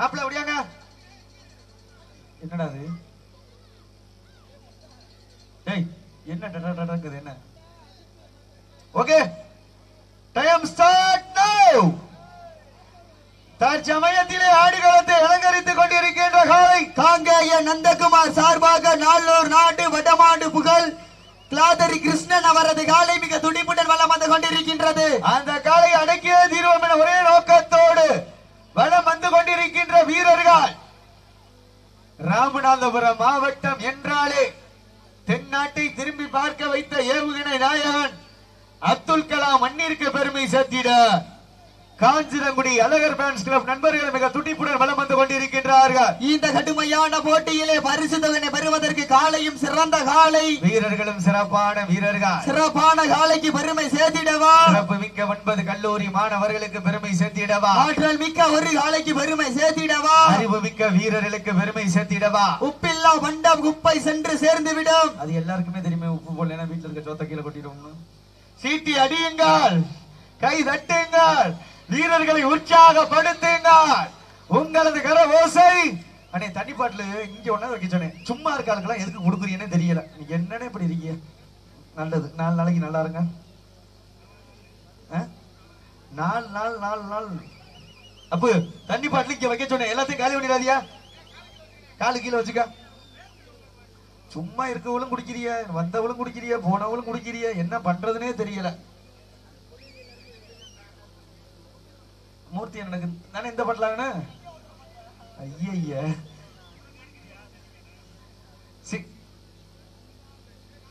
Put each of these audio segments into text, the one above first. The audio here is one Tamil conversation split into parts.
மாப்பிள்ள அப்படியாங்க என்னடா அது? டேய் என்ன டடா டடாக்குது என்ன? ஓகே. டைம் ஸ்டார்ட் நவ தற்சமயத்திலே ஆடுகளத்தை அலங்கரித்துக் கொண்டிருக்கின்ற காலை காங்கேய நந்தகுமார் சார்பாக நாளூர் நாடு வடமாடு புகழ் கிளாதரி கிருஷ்ணன் அவரது காலை மிக துடிப்புடன் வலம் வந்து கொண்டிருக்கின்றது. அந்த காலை அடக்கிய தீர்வோம் என ஒரே நோக்கத்தோடு பலம் வந்து கொண்டிருக்கின்ற வீரர்கள். ராமநாதபுரம் மாவட்டம் என்றாலே தென்னாட்டை திரும்பி பார்க்க வைத்த ஏவுகணை நாயகன் அப்துல் கலாம் மண்ணிற்கு பெருமை சேர்த்திட காஞ்சிரங்குடி அழகர் பேன்ஸ் கிளப் நண்பர்கள் மிக துடிப்புடன் வலம் வந்து கொண்டிருக்கின்றார்கள். இந்த கடுமையான போட்டியிலே பரிசு தொகை பெறுவதற்கு காலையும் சிறந்த காலை. வீரர்களும் சிறப்பான வீரர்கள். சிறப்பான காலைக்கு பெருமை சேர்த்திடவா? சிறப்பு மிக்க ஒன்பது கல்லூரி மாணவர்களுக்கு பெருமை சேர்த்திடவா? ஆற்றல் மிக்க ஒரு காலைக்கு பெருமை சேர்த்திடவா? அறிவு மிக்க வீரர்களுக்கு பெருமை சேர்த்திடவா? உப்பில்லா மண்டம் குப்பை சென்று சேர்ந்து விடும் அது எல்லாருக்குமே தெரியுமே உப்பு போடலன்னா வீட்டுல இருக்க சோத்த கீழே கொட்டிடும்னு சீட்டி அடியுங்கள். கை தட்டுங்கள். வீரர்களை உற்சாகப்படுத்துங்கள் உங்களது கர ஓசை அண்ணே தண்ணி பாட்டில் இங்க ஒண்ணா வைக்க சொன்னேன் சும்மா இருக்காளுக்கெல்லாம் எதுக்கு கொடுக்குறீங்கன்னு தெரியல. நீங்க என்னன்னே இப்படி இருக்கீங்க? நல்லது. நாலு நாளைக்கு நல்லா இருங்க. ஆ? நாலு நாள் நாலு நாள் அப்போ தண்ணி பாட்டில் இங்க வைக்க சொன்னேன் எல்லாத்தையும் காலி பண்ணிடாதியா? காலு கீழே வச்சுக்க. சும்மா இருக்கவளும் குடிக்கிறிய வந்தவளும் குடிக்கிறிய போனவளும் குடிக்கிறிய என்ன பண்றதுன்னே தெரியல. மூர்த்தி எனக்கு தானே இந்த பட்டலாங்கண்ணா ஐய சி.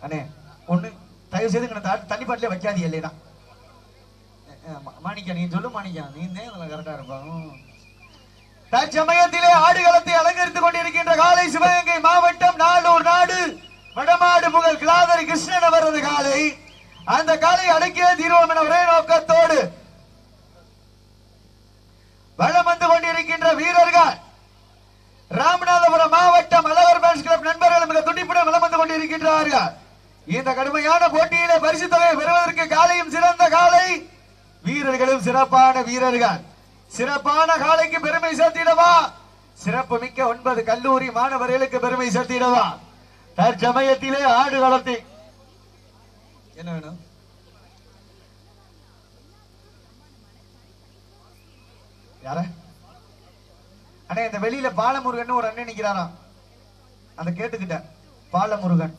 அண்ணே ஒண்ணு தயவு செய்து இங்க தண்ணி பாட்டிலே வைக்காதீ இல்லையா மாணிக்கா நீ சொல்லு மாணிக்கா. நீ தான் அதில் கரெக்டா இருப்பாங்க தற்சமயத்திலே ஆடுகளத்தை அலங்கரித்துக் கொண்டிருக்கின்ற காலை சிவகங்கை மாவட்டம் நாளூர் நாடு வடமாடு புகழ் கிளாதரி கிருஷ்ணன் அவரது காலை. அந்த காலை அடக்கிய தீர்வோம் என ஒரே நோக்கத்தோடு வளம் வந்து கொண்டிருக்கின்ற வீரர்கள். ராமநாதபுரம் மாவட்டம் அழகர் பேன்ஸ் கிளப் நண்பர்கள் மிக துடிப்புடன் வளம் வந்து கொண்டிருக்கின்றார்கள். இந்த கடுமையான போட்டியிலே பரிசு தொகையை பெறுவதற்கு காலையும் சிறந்த காலை. வீரர்களும் சிறப்பான வீரர்கள். சிறப்பான காலைக்கு பெருமை சேர்த்திடவா? சிறப்பு மிக்க ஒன்பது கல்லூரி மாணவர்களுக்கு பெருமை சேர்த்திடவா? தற்சமயத்திலே ஆடு வளர்த்தி. என்ன வேணும்? யார? அண்ணே இந்த வெளியில பாலமுருகன் ஒரு அண்ணன் நிக்கிறாராம். அந்த கேட்டுக்கிட்ட பாலமுருகன்.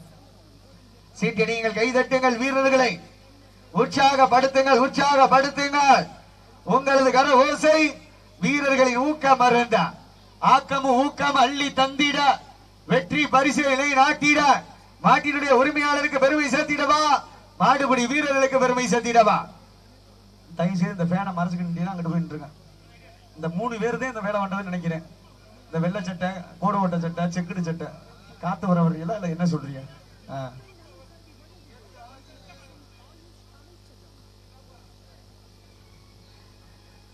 சீட்டடியுங்கள் கைதட்டுங்கள் வீரர்களை. உற்சாகப்படுத்துங்கள் உற்சாகப்படுத்துங்கள். உங்களது கர ஓசை வீரர்களை ஊக்கம் மருந்த ஆக்கமும் ஊக்கம் அள்ளி தந்திட வெற்றி பரிசுகளை நாட்டிட மாட்டினுடைய உரிமையாளருக்கு பெருமை சேர்த்திடவா மாடுபிடி வீரர்களுக்கு பெருமை சேர்த்திடவா தயவு செய்து இந்த பேனை மறைச்சுக்கிட்டு அங்கிட்டு போயிட்டு இருக்கேன் இந்த மூணு பேர் தான் இந்த வேலை வந்ததுன்னு நினைக்கிறேன். இந்த வெள்ளை சட்டை கோடு ஓட்ட சட்டை செக்குடு சட்டை காத்து வர வர்றீங்களா என்ன சொல்றீங்க?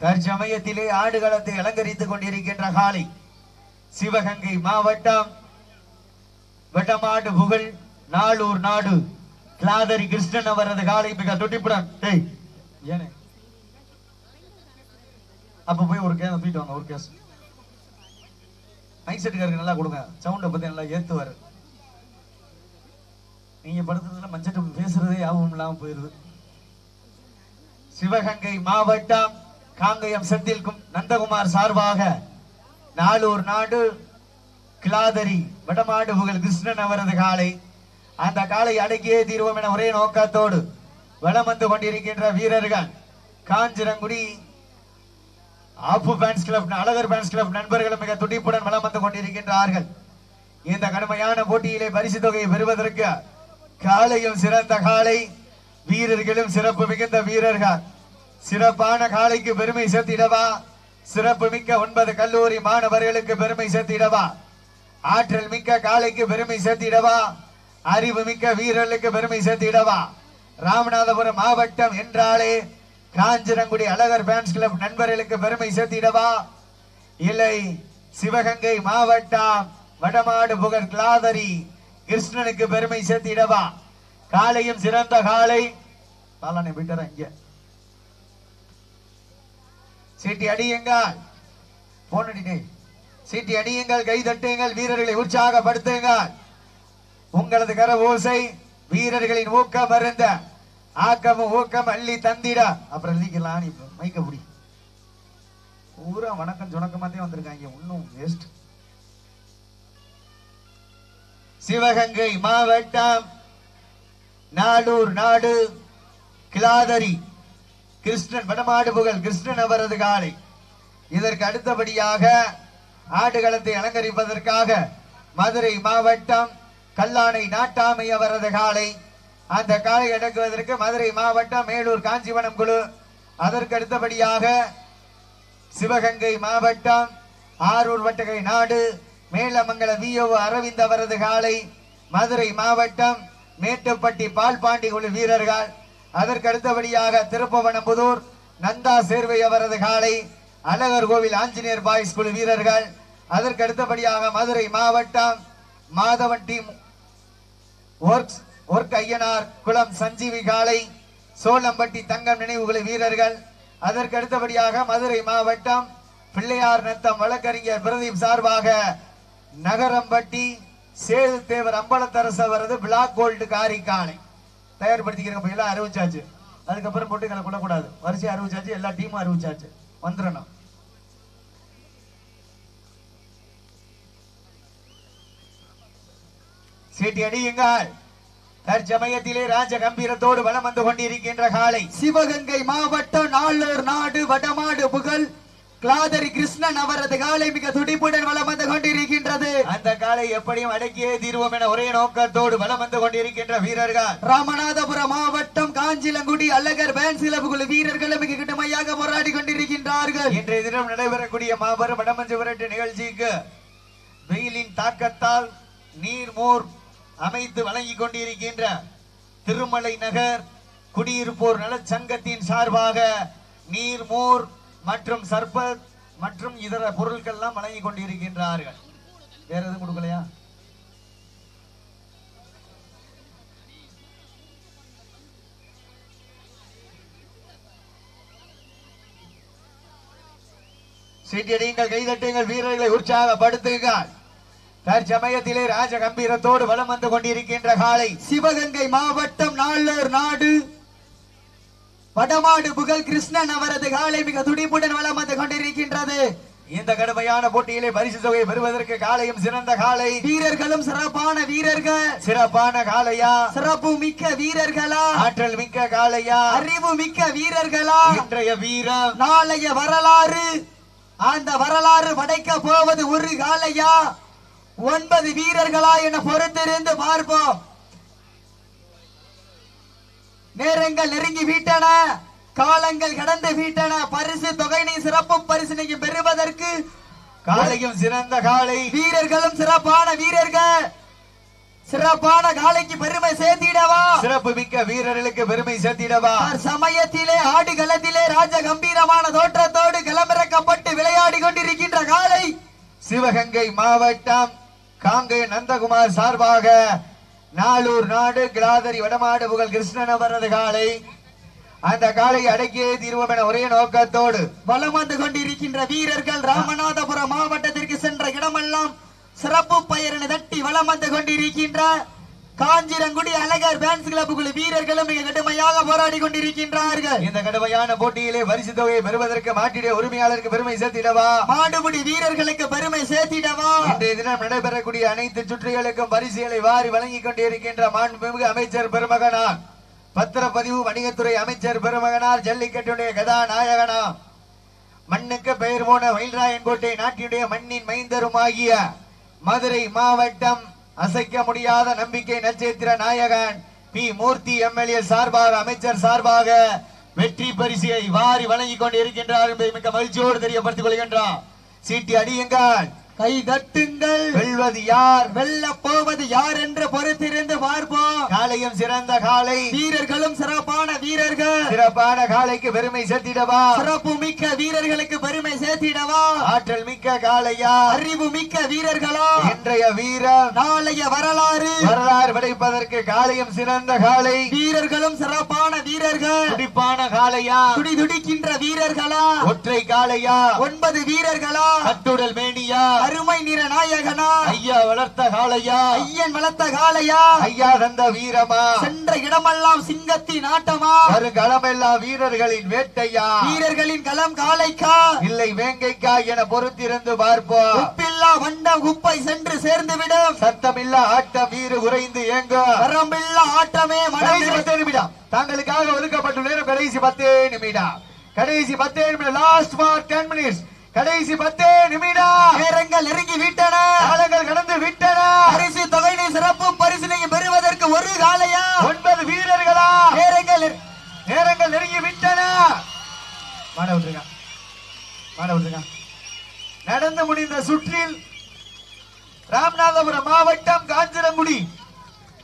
தற்சமயத்திலே ஆடுகளத்தை அலங்கரித்துக் கொண்டிருக்கின்ற காலை சிவகங்கை மாவட்டம் வெட்டமாடு புகழ் நாளூர் நாடு. கிளாதரி கிருஷ்ணன் அவரது காலை மிக துடிப்புடன். டேய் ஏனே? அப்போ போய் ஒரு கேஸ் தூக்கிட்டு வாங்க ஒரு கேஸ். மைக் செட்டுக்காரருக்கு நல்லா கொடுங்க. சவுண்டை பற்றி நல்லா ஏத்துவாரு. நீங்க படுத்துறதுல மஞ்சட்டு பேசுறதே யாபம் இல்லாமல் போயிடுது சிவகங்கை மாவட்டம் காங்கயம் செந்தில்கும் நந்தகுமார் சார்பாக நாளூர் நாடு கிளாதரி வடமாடு புகழ் கிருஷ்ணன் அவரது காலை. அந்த காலை அடக்கியே தீர்வோம் என ஒரே நோக்கத்தோடு வளம் வந்து கொண்டிருக்கின்ற வீரர்கள். காஞ்சிரங்குடி ஆப்பு fans club Azhagar fans club நண்பர்களும் மிக துடிப்புடன் வளம் வந்து கொண்டிருக்கின்றார்கள். இந்த கடுமையான போட்டியிலே பரிசு தொகையை பெறுவதற்கு காலையும் சிறந்த காலை வீரர்களும் சிறப்பு மிகுந்த வீரர்கள். சிறப்பான காலைக்கு பெருமை சேர்த்திடவா? சிறப்பு மிக்க ஒன்பது கல்லூரி மாணவர்களுக்கு பெருமை சேர்த்திடவா? ஆற்றல் மிக்க காலைக்கு பெருமை சேர்த்திடவா? அறிவு மிக்க வீரர்களுக்கு பெருமை சேர்த்திடவா? ராமநாதபுரம் மாவட்டம் என்றாலே காஞ்சிரங்குடி அழகர் ஃபேன்ஸ் கிளப் நண்பர்களுக்கு பெருமை சேர்த்திடவா? இல்லை சிவகங்கை மாவட்டம் வடமாடு புகழ் கிளாதரி கிருஷ்ணனுக்கு பெருமை சேர்த்திடவா? காலையும் சிறந்த காலை. பாலானை போயிட்டாரா இங்க. சீட்டி அடியுங்கள். போன் அடிட்டே சீட்டி அடியுங்கள் கை தட்டுங்கள் வீரர்களை உற்சாகப்படுத்துங்கள். உங்களது கர ஓசை வீரர்களின் ஊக்கம் அருந்த ஆக்கம் ஊக்கம் அள்ளி தந்திடா. அப்புறம் எழுதிக்கலாம் இப்ப மைக்க புடி. பூரா வணக்கம் சுணக்கமாத்தே வந்திருக்காங்க. இன்னும் வேஸ்ட் சிவகங்கை மாவட்டம் நாடூர் நாடு கிளாதரி. கிருஷ்ணன் வடமாடு புகழ் கிருஷ்ணன் அவரது காலை. இதற்கு அடுத்தபடியாக ஆடுகளத்தை அலங்கரிப்பதற்காக மதுரை மாவட்டம் கல்லானை நாட்டாமை அவரது காலை. அந்த காலை அடக்குவதற்கு மதுரை மாவட்டம் மேலூர் காஞ்சிவனம் குழு. அதற்கு அடுத்தபடியாக சிவகங்கை மாவட்டம் ஆரூர் வட்டகை நாடு மேலமங்கல விஓ அரவிந்த் அவரது காலை மதுரை மாவட்டம் மேட்டுப்பட்டி பால்பாண்டி குழு வீரர்கள். அதற்கு அடுத்தபடியாக திருப்பவனம்புதூர் நந்தா சேர்வை அவரது காலை அழகர் கோவில் ஆஞ்சநேயர் பாய்ஸ் குழு வீரர்கள். அதற்கு அடுத்தபடியாக மதுரை மாவட்டம் Madhavan team works work Ayyanar Kulam Sanjeevi காலை சோளம்பட்டி தங்கம் நினைவுகளை வீரர்கள். அதற்கு அடுத்தபடியாக மதுரை மாவட்டம் பிள்ளையார் நத்தம் வழக்கறிஞர் பிரதீப் சார்பாக நகரம்பட்டி சேது தேவர் அம்பலத்தரசு அவரது பிளாக் கோல்டு காரி காலை தயார்படுத்திக்கிறவங்க எல்லாம் அறிவிச்சாச்சு. அதுக்கப்புறம் போட்டுகளை கொள்ளக்கூடாது வரிசையை அறிவிச்சாச்சு. எல்லா டீமும் அறிவிச்சாச்சு. வந்துடணும். சீட்டி அடியுங்கள் தற்சமயத்திலே ராஜ கம்பீரத்தோடு வலம் வந்து கொண்டிருக்கின்ற காலை. சிவகங்கை மாவட்டம் நாளூர் நாடு வடமாடு புகழ். கிளாதரி கிருஷ்ணன் அவரது காலை மிக துடிப்புடன் வலம் வந்து கொண்டிருக்கின்றது. அந்த காலை எப்படியும் அடக்கியே தீர்வோம் என ஒரே நோக்கத்தோடு வலம் வந்து கொண்டிருக்கின்ற வீரர்கள். ராமநாதபுரம் மாவட்டம் காஞ்சிலங்குடி அழகர் பேன் சிலபுகுழு வீரர்களும் மிக கடுமையாக போராடி கொண்டிருக்கின்றார்கள். இன்றைய தினம் நடைபெறக்கூடிய மாபெரும் வடமஞ்சு விரட்டு நிகழ்ச்சிக்கு வெயிலின் தாக்கத்தால் நீர்மோர் அமைத்து வழங்கிக் கொண்டிருக்கின்ற திருமலை நகர் குடியிருப்போர் நலச்சங்கத்தின் சார்பாக சார்பாக நீர்மோர் மற்றும் சர்பத் மற்றும் இதர பொருட்கள் எல்லாம் வழங்கிக் கொண்டிருக்கின்றார்கள். வேற எதுவும் கொடுக்கலையா? சீட்டியடியுங்கள் கைதட்டுங்கள் வீரர்களை உற்சாகப்படுத்துங்கள். தற்சமயத்திலே ராஜ கம்பீரத்தோடு வலம் வந்து கொண்டிருக்கின்ற காலை சிவகங்கை மாவட்டம் நாளூர் நாடு. வடமாடு புகழ் கிருஷ்ணன் அவரது காலை மிக துடிப்புடன் வலம் வந்து கொண்டிருக்கின்றது. இந்த கடுமையான போட்டியிலே பரிசு தொகை பெறுவதற்கு காலையும் சிறந்த காலை. வீரர்களும் சிறப்பான வீரர்கள். சிறப்பான காலையா? சிறப்பு மிக்க வீரர்களா? ஆற்றல் மிக்க காலையா? அறிவு மிக்க வீரர்களா? இன்றைய வீரம். நாளைய வரலாறு. அந்த வரலாறு படைக்க போவது ஒரு காலையா? ஒன்பது வீரர்களா என பொறுத்திருந்து பார்ப்போம். நேரங்கள் நெருங்கி விட்டன. காலங்கள் கடந்து விட்டன. பரிசு தொகையினை சிறப்பு பரிசினையும் பெறுவதற்கு காலையும் சிறந்த காலை. வீரர்களும் சிறப்பான வீரர்கள். சிறப்பான காலைக்கு பெருமை சேர்த்திடவா? சிறப்பு மிக்க வீரர்களுக்கு பெருமை சேர்த்திடவா? சமயத்திலே ஆடுகளத்திலே ராஜ கம்பீரமான தோற்றத்தோடு களமிறக்கப்பட்டு விளையாடி கொண்டிருக்கின்ற காலை. சிவகங்கை மாவட்டம் காங்கை நந்தகுமார் சார்பாக நாளூர் நாடு கிளாதரி வடமாடு புகழ் கிருஷ்ணன் அவரது காலை. அந்த காலை அடக்கியே தீர்வோம் என ஒரே நோக்கத்தோடு வலம் வந்து கொண்டிருக்கின்ற வீரர்கள் ராமநாதபுரம் மாவட்டத்திற்கு சென்ற இடமெல்லாம் சிறப்பு பயிரினை தட்டி வலம் வந்து கொண்டிருக்கின்ற காஞ்சிரங்குடி அழகர் பேன்ஸ் கிளப்புக்குழு வீரர்களும் மிக கடுமையாக போராடி கொண்டிருக்கின்றார்கள். இந்த கடுமையான போட்டியிலே பரிசு தொகையை பெறுவதற்கு மாட்டிடைய உரிமையாளருக்கு பெருமை சேர்த்திடவா? மாடுபிடி வீரர்களுக்கு பெருமை சேர்த்திடவா? இன்றைய தினம் நடைபெறக்கூடிய அனைத்து சுற்றுகளுக்கும் பரிசுகளை வாரி வழங்கிக் கொண்டிருக்கின்ற மாண்புமிகு அமைச்சர் பெருமகனார். பத்திரப்பதிவு வணிகத்துறை அமைச்சர் பெருமகனார் ஜல்லிக்கட்டுடைய கதாநாயகனாம் மண்ணுக்கு பெயர் போன மயில்ராயன்கோட்டை நாட்டினுடைய மண்ணின் மைந்தருமாகிய மதுரை மாவட்டம் அசைக்க முடியாத நம்பிக்கை நட்சத்திர நாயகன் பி. மூர்த்தி எம்எல்ஏ சார்பாக அமைச்சர் சார்பாக வெற்றி பரிசியை வாரி வழங்கிக் கொண்டு இருக்கின்றார் என்பதை மிக மகிழ்ச்சியோடு தெரியப்படுத்திக் கொள்கின்றார். சீட்டி அடியுங்கள். கை தட்டுங்கள். வெல்வது யார்? வெல்ல போவது யார் என்று பொறுத்திருந்து பார்ப்போம். காலையும் சிறந்த காலை. வீரர்களும் சிறப்பான வீரர்கள். சிறப்பான காலைக்கு பெருமை சேர்த்திடவா? சிறப்பு மிக்க வீரர்களுக்கு பெருமை சேர்த்திடவா? ஆற்றல் மிக்க காளையா? அறிவு மிக்க வீரர்களா? இன்றைய வீரம் நாளைய வரலாறு? வரலாறு படைப்பதற்கு காலையும் சிறந்த காலை வீரர்களும் சிறப்பான வீரர்கள். துடிப்பான காளையா? துடி துடிக்கின்ற வீரர்களா? ஒற்றை காளையா? ஒன்பது வீரர்களா? கட்டுடல் மேனியா? அருமை நிற நாயகனா? ஐயா வளர்த்த காளையா? ஐயன் வளர்த்த காளையா? ஐயா தந்த வீரமா? சென்ற இடமெல்லாம் சிங்கத்தின் ஆட்டமா? வருகளமெல்லாம் வீரர்களின் வேட்டையா? வீரர்களின் களம் காளைக்கா. இல்லை வேங்கைக்கா என பொறுத்திருந்து பார்ப்போம். உப்பில்லா வண்டம் குப்பை சென்று சேர்ந்து விடும் சத்தமில்லா ஆட்டம் வீறு குறைந்து ஏங்க வரம்பில்லா ஆட்டமே கடைசி பத்தே நிமிடம். தாங்களுக்காக ஒதுக்கப்பட்டுள்ள நேரம் கடைசி பத்தே நிமிடம். கடைசி பத்தே நிமிடம். லாஸ்ட் ஃபார் டென் மினிட்ஸ் கடைசி பத்தே நிமிடம். நேரங்கள் நெருங்கி விட்டன. காலங்கள் கடந்து விட்டன. பரிசு தொகையினை சிறப்பு பரிசினையும் பெறுவதற்கு ஒரு காளையா? ஒன்பது வீரர்களா? நேரங்கள் நெரு- நேரங்கள் நெருங்கி விட்டன. மாட விட்டுருங்க. மாட விட்டுருங்க. நடந்து முடிந்த சுற்றில் ராமநாதபுரம் மாவட்டம் காஞ்சிரங்குடி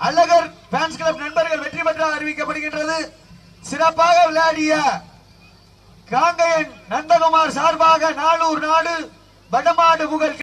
அழகர் ஃபேன்ஸ் கிளப் நண்பர்கள் வெற்றி பெற்றால் அறிவிக்கப்படுகின்றது. சிறப்பாக விளையாடிய காங்கையன் நந்தகுமார் சார்பாக நாளூர் நாடு வடமாடு புகழ்